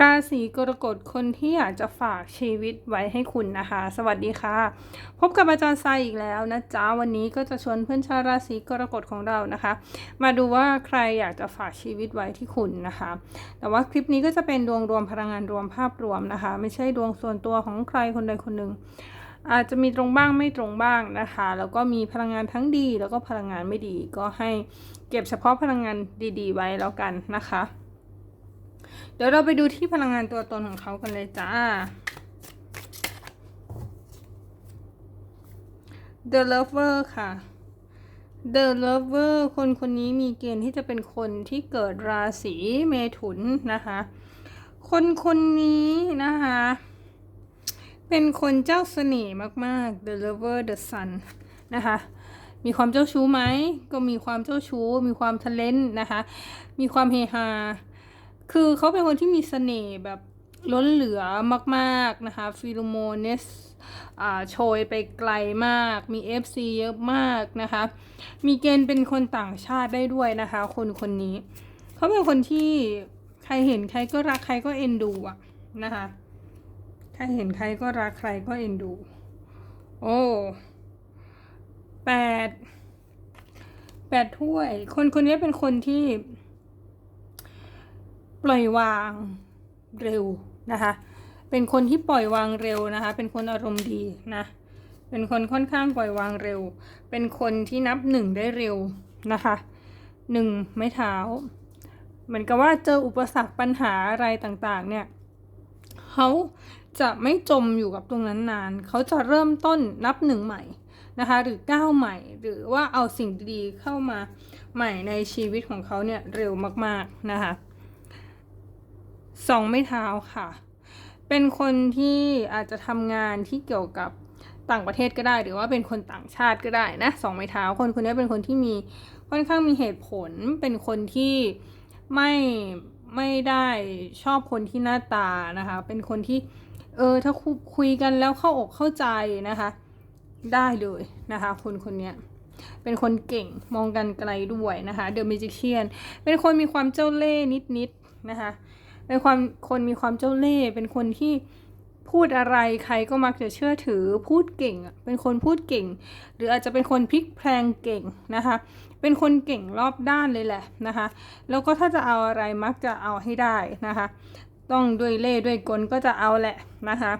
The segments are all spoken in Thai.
ราศีกรกฎคนที่อยากจะฝากชีวิตไว้ให้คุณนะคะ สวัสดีค่ะ พบกับอาจารย์ทรายอีกแล้วนะจ๊ะวันนี้ก็จะชวนเพื่อนชาวราศีกรกฎของเรานะคะ มาดูว่าใครอยากจะฝากชีวิตไว้ที่คุณนะคะ แต่ว่าคลิปนี้ก็จะเป็นดวงรวมพลังงานรวมภาพรวมนะคะ ไม่ใช่ดวงส่วนตัวของใครคนใดคนหนึ่งอาจจะมีตรงบ้างไม่ตรงบ้างนะคะ แล้วก็มีพลังงานทั้งดี แล้วก็พลังงานไม่ดี ก็ให้เก็บเฉพาะพลังงานดี ๆ ไว้แล้วกันนะคะ เดี๋ยวเราไปดูที่พลังงานตัวตนของเขากันเลยจ้า The Lover ค่ะ The Lover คนคนนี้มีเกณฑ์ที่จะเป็นคนที่เกิดราศีเมถุนนะคะ คนคนนี้นะคะ เป็นคนเจ้าเสน่ห์มาก ๆ The Lover The Sun นะคะ มีความเจ้าชู้ไหม ก็มีความเจ้าชู้ มีความทะเลนนะคะ มีความเฮฮา คือเขาเป็นคนที่มีเสน่ห์แบบล้นเหลือมากๆนะคะฟิโลโมเนสอ่าโชยไปไกลมาก มี FC เยอะมากนะคะ มีเกณฑ์เป็นคนต่างชาติได้ด้วยนะคะ คนคนนี้ เขาเป็นคนที่ใครเห็นใครก็รักใครก็เอ็นดูอะนะคะ ใครเห็นใครก็รักใครก็เอ็นดู โอ้แปดแปดถ้วย คนคนนี้เป็นคนที่ ปล่อยวางเร็วนะคะ เป็นคนที่ปล่อยวางเร็วนะคะ เป็นคนอารมณ์ดีนะ เป็นคนค่อนข้างปล่อยวางเร็ว เป็นคนที่นับหนึ่งได้เร็วนะคะหนึ่งไม้เท้า เหมือนกับว่าเจออุปสรรคปัญหาอะไรต่างๆ เนี่ยเขาจะไม่จมอยู่กับตรงนั้นนาน เขาจะเริ่มต้นนับหนึ่งใหม่นะคะ หรือก้าวใหม่ หรือว่าเอาสิ่งดีๆเข้ามาใหม่ในชีวิตของเขาเนี่ยเร็วมากๆนะคะ สองไม่เท้าค่ะ เป็นคนที่อาจจะทำงานที่เกี่ยวกับต่างประเทศก็ได้ หรือว่าเป็นคนต่างชาติก็ได้นะสองไม้เท้าคนคนนี้เป็นคนที่มีค่อนข้างมีเหตุผล เป็นคนที่ไม่ไม่ได้ชอบคนที่หน้าตานะคะ เป็นคนที่เออถ้าคุยกันแล้วเข้าอกเข้าใจนะคะ ได้เลยนะคะคนคนนี้เป็นคนเก่งมองกันไกลด้วยนะคะเดอะมิจิเชียนเป็นคนมีความเจ้าเล่ห์นิดๆนะคะ เป็นความคนมีความเจ้าเล่ห์เป็นคนที่พูดอะไรใครก็มักจะเชื่อถือพูดเก่ง เป็นคนพูดเก่ง หรืออาจจะเป็นคนพลิกแพลงเก่งนะคะ เป็นคนเก่งรอบด้านเลยแหละนะคะ แล้วก็ถ้าจะเอาอะไรมักจะเอาให้ได้นะคะ ต้องด้วยเล่ห์ด้วยกลก็จะเอาแหละนะคะ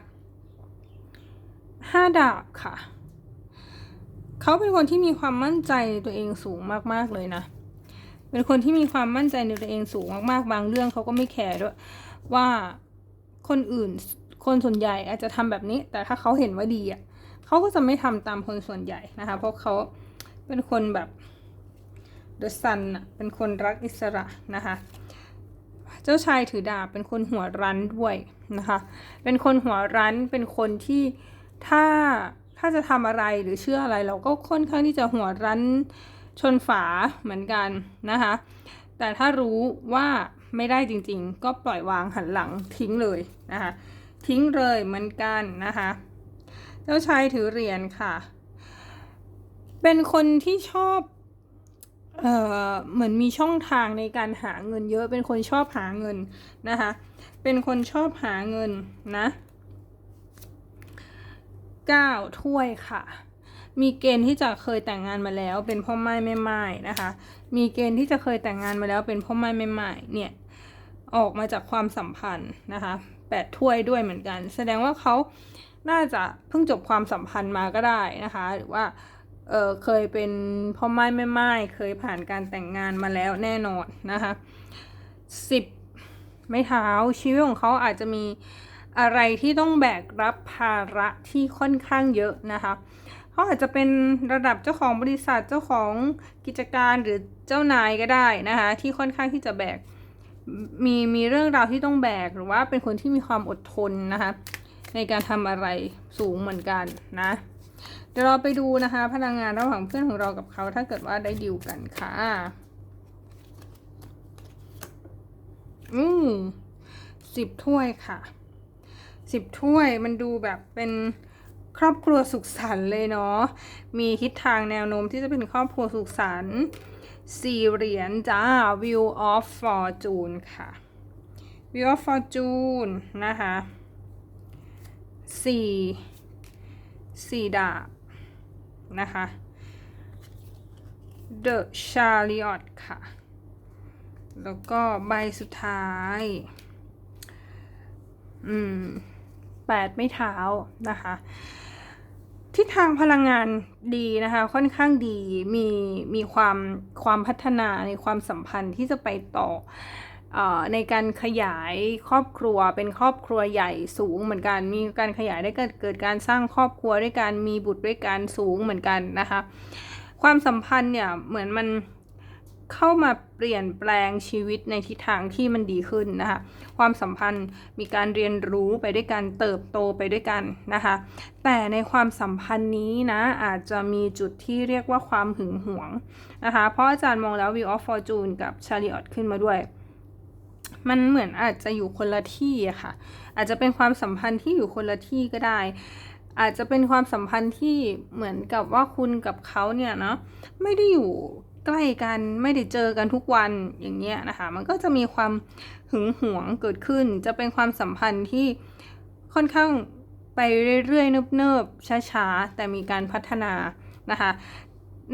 ห้าดาบค่ะ เขาเป็นคนที่มีความมั่นใจตัวเองสูงมากๆเลยนะ เป็นคนที่มีความมั่นใจในตัวเองสูงมากๆ บางเรื่องเขาก็ไม่แคร์ด้วยว่าคนอื่นคนส่วนใหญ่อาจจะทำแบบนี้ แต่ถ้าเขาเห็นว่าดีอะเขาก็จะไม่ทำตามคนส่วนใหญ่นะคะ เพราะเขาเป็นคนแบบเดอะซันอะเป็นคนรักอิสระนะคะ เจ้าชายถือดาบเป็นคนหัวรั้นด้วยนะคะ เป็นคนหัวรั้นเป็นคนที่ถ้าถ้าจะทำอะไรหรือเชื่ออะไร เราก็ค่อนข้างที่จะหัวรั้น ชนฝาเหมือนกันนะคะ แต่ถ้ารู้ว่าไม่ได้จริงๆ ก็ปล่อยวางหันหลังทิ้งเลยนะคะ ทิ้งเลยเหมือนกันนะคะ เจ้าชายถือเหรียญค่ะ เป็นคนที่ชอบเออเหมือนมีช่องทางในการหาเงินเยอะ เป็นคนชอบหาเงินนะคะ เป็นคนชอบหาเงินนะเก้าถ้วยค่ะ มีเกณฑ์ที่จะเคยแต่งงานมาแล้วเป็นพ่อไม้แม่ไม้นะคะ มีเกณฑ์ที่จะเคยแต่งงานมาแล้วเป็นพ่อไม้แม่ไม้เนี่ยออกมาจากความสัมพันธ์นะคะแปดถ้วยด้วยเหมือนกัน แสดงว่าเขาน่าจะเพิ่งจบความสัมพันธ์มาก็ได้นะคะ หรือว่าเออเคยเป็นพ่อไม้แม่ไม้เคยผ่านการแต่งงานมาแล้วแน่นอนนะคะสิบไม่เท้าชีวิตของเขาอาจจะมีอะไรที่ต้องแบกรับภาระที่ค่อนข้างเยอะนะคะ เขาอาจจะเป็นระดับเจ้าของบริษัทเจ้าของกิจการหรือเจ้านายก็ได้นะคะที่ค่อนข้างที่จะแบกมีมีเรื่องราวที่ต้องแบกหรือว่าเป็นคนที่มีความอดทนนะคะในการทำอะไรสูงเหมือนกันนะเดี๋ยวเราไปดูนะคะ พลังงานระหว่างเพื่อนของเรากับเขาถ้าเกิดว่าได้ดิวกันค่ะอืมสิบถ้วยค่ะสิบถ้วยมันดูแบบเป็น ครอบครัวสุขสันต์เลยเนาะ มีทิศทางแนวโน้มที่จะเป็นครอบครัวสุขสันต์สี่เหรียญจ้า View of Fortune ค่ะ Wheel of Fortune นะคะสี่สี่ดาบนะคะ The Chariot ค่ะ แล้วก็ใบสุดท้าย อืม แปดไม่เท้านะคะทิศทางพลังงานดีนะคะ ค่อนข้างดีมีมีความความพัฒนาในความสัมพันธ์ที่จะไปต่อเออในการขยายครอบครัวเป็นครอบครัวใหญ่สูงเหมือนกันมีการขยายได้เกิดเกิดการสร้างครอบครัวด้วยการมีบุตรด้วยการสูงเหมือนกันนะคะ ความสัมพันธ์เนี่ยเหมือนมัน เข้ามาเปลี่ยนแปลงชีวิตในทิศทางที่มันดีขึ้นนะคะความสัมพันธ์มีการเรียนรู้ไปด้วยกันเติบโตไปด้วยกันนะคะแต่ในความสัมพันธ์นี้นะอาจจะมีจุดที่เรียกว่าความหึงหวงนะคะเพราะอาจารย์มองแล้ว Wheel of Fortune กับ Chariot ขึ้นมาด้วย มันเหมือนอาจจะอยู่คนละที่อะค่ะ อาจจะเป็นความสัมพันธ์ที่อยู่คนละที่ก็ได้อาจจะเป็นความสัมพันธ์ที่เหมือนกับว่าคุณกับเขาเนี่ยเนาะไม่ได้อยู่ ใกล้กันไม่ได้เจอกันทุกวันอย่างเงี้ยนะคะมันก็จะมีความหึงหวงเกิดขึ้น จะเป็นความสัมพันธ์ที่ค่อนข้างไปเรื่อยๆเนิบๆช้าๆแต่มีการพัฒนานะคะ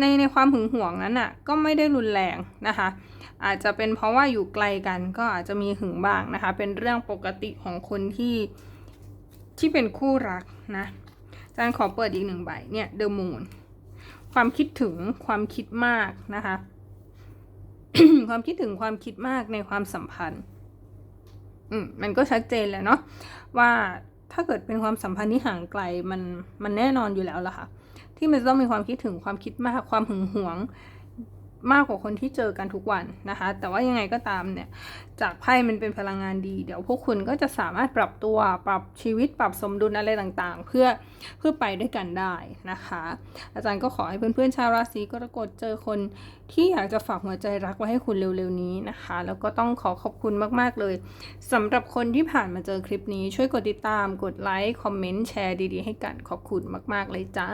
ในในความหึงหวงนั้นอะก็ไม่ได้รุนแรงนะคะ อาจจะเป็นเพราะว่าอยู่ไกลกันก็อาจจะมีหึงบ้างนะคะ เป็นเรื่องปกติของคนที่ที่เป็นคู่รักนะอาจารย์ขอเปิดอีกหนึ่งใบเนี่ย The Moon ความคิดถึงความคิดมากนะคะ ความคิดถึงความคิดมากในความสัมพันธ์ อืมมันก็ชัดเจนแหละเนาะว่าถ้าเกิดเป็นความสัมพันธ์ที่ห่างไกลมันมันแน่นอนอยู่แล้วล่ะค่ะ ที่มันต้องมีความคิดถึงความคิดมากความหึงหวง มากกว่าคนที่เจอกันทุกวันนะคะ แต่ว่ายังไงก็ตามเนี่ย จากไพ่มันเป็นพลังงานดี เดี๋ยวพวกคุณก็จะสามารถปรับตัว ปรับชีวิต ปรับสมดุลอะไรต่างๆ เพื่อเพื่อไปด้วยกันได้นะคะ อาจารย์ก็ขอให้เพื่อนๆชาวราศีกรกฎเจอคนที่อยากจะฝากหัวใจรักไว้ให้คุณเร็วๆนี้นะคะ แล้วก็ต้องขอขอบคุณมากๆเลยสำหรับคนที่ผ่านมาเจอคลิปนี้ช่วยกดติดตาม กดไลค์ คอมเมนต์ แชร์ดีๆ ให้กัน ขอบคุณมาก ๆ เลยจ้า